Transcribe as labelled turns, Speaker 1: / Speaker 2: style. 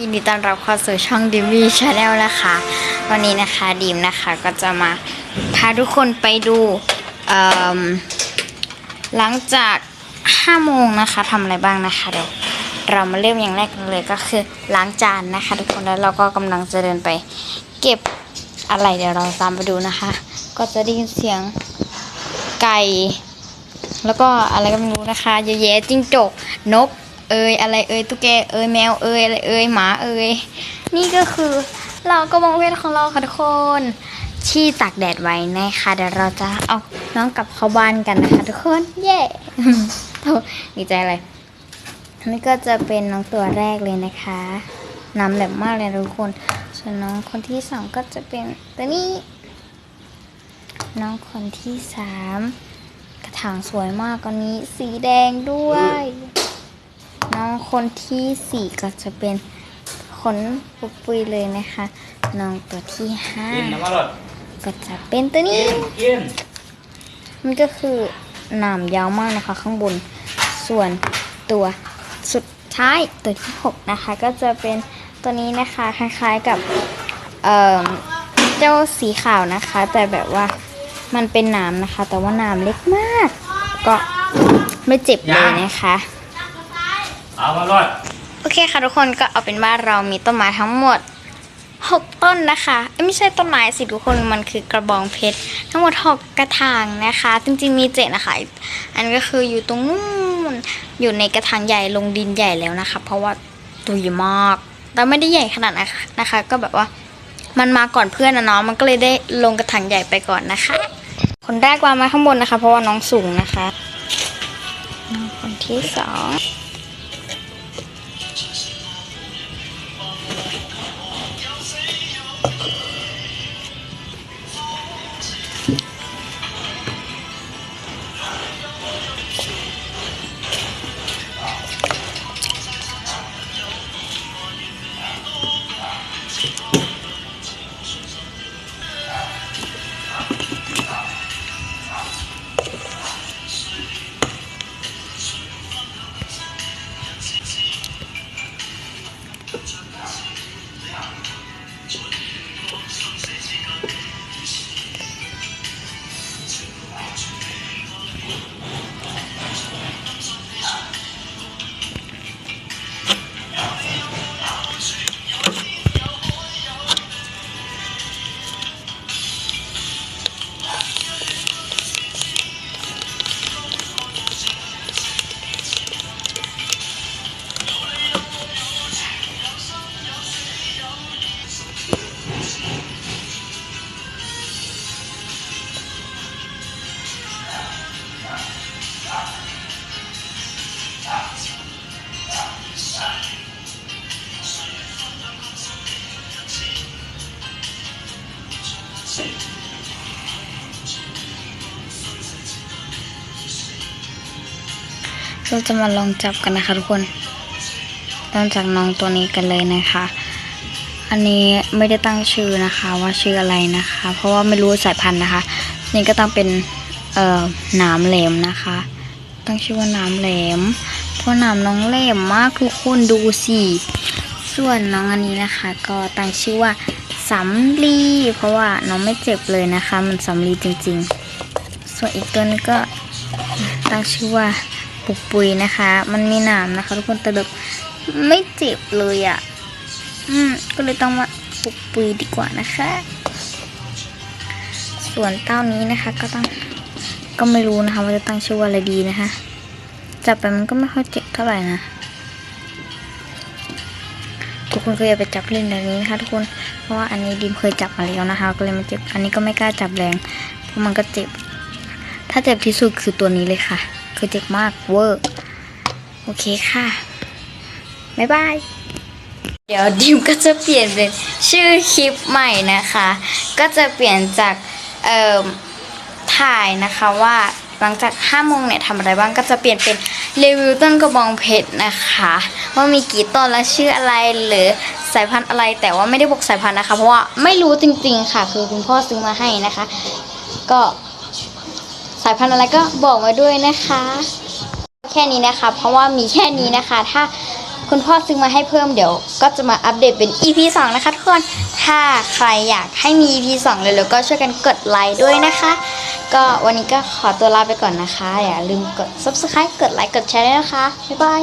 Speaker 1: ยินดีต้อนรับเข้าสู่ช่องดิมมี่ชาแนลนะคะ วันนี้นะคะดิมนะคะก็จะมาพาทุกคนไปดูหลังจาก5โมงนะคะทำอะไรบ้างนะคะเดี๋ยวเรามาเริ่มอย่างแรกเลยก็คือล้างจานนะคะ ทุกคนแล้วเราก็กำลังจะเดินไป เก็บอะไรเดี๋ยวเราตามไปดูนะคะ ก็จะได้ยินเสียงไก่ แล้วก็อะไรก็ไม่รู้นะคะเยอะแยะจิ้งจกนก เอยอะไรเอยตุ๊กแกเอยแมวเอยอะไรเอยหมาเอยนี่ก็คือเราก็มองเวทของเราค่ะทุกคนที่ตากแดดไว้นะคะเดี๋ยวเราจะเอาน้องกลับเข้าบ้านกันนะคะ ทุกคนเย้โอ้ดีใจเลยนี่ก็จะเป็นน้องตัวแรกเลยนะคะน้ำแบบมากเลยทุกคน ส่วนน้องคนที่สองก็จะเป็นตัวนี้ น้องคนที่สามกระถางสวยมากตอนนี้สีแดงด้วย น้องคนที่สี่ก็จะเป็นขนปุกปุยเลยนะคะ น้องตัวที่ห้า
Speaker 2: กินน้ำมันรด
Speaker 1: ก็จะเป็นตัวนี้
Speaker 2: กินกิน
Speaker 1: มันก็คือหนามยาวมากนะคะ ข้างบน ส่วนตัวสุดท้ายตัวที่หกนะคะ ก็จะเป็นตัวนี้นะคะ คล้ายๆกับเอ่อเจ้าสีขาวนะคะ แต่แบบว่ามันเป็นหนามนะคะ แต่ว่าหนามเล็กมาก ก็ไม่เจ็บเลยนะคะ
Speaker 2: เอามารด
Speaker 1: โอเคค่ะทุกคนก็เอาเป็นว่าเรามีต้นไม้ทั้งหมด 6 ต้นนะคะเอ้ยไม่ใช่ต้นไม้สิทุกคนมันคือกระบองเพชรทั้งหมด 6 กระถางนะคะ จริงๆมีเจ็ดนะคะอันก็คืออยู่ตรงนู้นอยู่ในกระถางใหญ่ลงดินใหญ่แล้วนะคะ เพราะว่าตัวใหญ่มากแต่ไม่ได้ใหญ่ขนาดนั้นนะคะ ก็แบบว่ามันมาก่อนเพื่อนนะเนาะมันก็เลยได้ลงกระถางใหญ่ไปก่อนนะคะ คนแรกวางมาข้างบนนะคะ เพราะว่าน้องสูงนะคะ คนที่สอง Thank you. เราจะมาลองจับกันนะคะทุกคนเริ่มจากน้องตัวนี้กันเลยนะคะ อันนี้ไม่ได้ตั้งชื่อนะคะว่าชื่ออะไรนะคะ เพราะว่าไม่รู้สายพันธุ์นะคะนี่ก็ต้องเป็นเอ่อหนามแหลมนะคะ ตั้งชื่อว่าหนามแหลม เพราะหนามน้องแหลมมากทุกคนดูสิส่วนน้องอันนี้นะคะ ก็ตั้งชื่อว่าสำลีเพราะว่าน้องไม่เจ็บเลยนะคะ มันสำลีจริงๆ ส่วนอีกตัวนึงก็ตั้งชื่อว่า ปุกปุยนะคะ มันมีหนามนะคะ ทุกคนแต่แบบไม่เจ็บเลยอะ่ะ อืม ก็เลยต้องมาปุกปุยดีกว่านะคะ ส่วนเต้านี้นะคะ ก็ต้องก็ไม่รู้นะคะว่าจะตั้งชื่อว่าอะไรดีนะคะจับไปมันก็ไม่ค่อยเจ็บเท่าไหร่นะทุกคนก็อย่าไปจับเล่นแบบนี้นะคะ ทุกคนเพราะว่าอันนี้ดิมเคยจับมาแล้วนะคะ ก็เลยไมันเจ็บอันนี้ก็ไม่กล้าจับแรงเพราะมันก็เจ็บ ถ้าเจ็บที่สุดคือตัวนี้เลยค่ะ คือเจ็บมากเวอร์โอเคค่ะ บ๊ายบาย เดี๋ยวดิมก็จะเปลี่ยนเป็นชื่อคลิปใหม่นะคะ ก็จะเปลี่ยนจากเอ่อถ่ายนะคะว่าหลังจาก5โมงเนี่ยทำอะไรบ้างก็จะเปลี่ยนเป็นรีวิวต้นกระบองเพชรนะคะ ว่ามีกี่ต้นและชื่ออะไรหรือสายพันธุ์อะไรแต่ว่าไม่ได้บอกสายพันธุ์นะคะ เพราะว่าไม่รู้จริงๆค่ะ คือคุณพ่อซื้อมาให้นะคะ ก็ายพันธุ์อะไรก็บอกมาด้วยนะคะ แค่นี้นะคะ เพราะว่ามีแค่นี้นะคะ ถ้าคุณพ่อซื้อมาให้เพิ่มเดี๋ยว ก็จะมาอัปเดตเป็น EP 2 นะคะทุกคน ถ้าใครอยากให้มี EP 2เลยแล้วก็ช่วยกันกดไลค์ด้วยนะคะ ก็วันนี้ก็ขอตัวลาไปก่อนนะคะ อย่าลืมกด subscribe กดไลค์กดแชร์ด้วยนะคะ บ๊ายบาย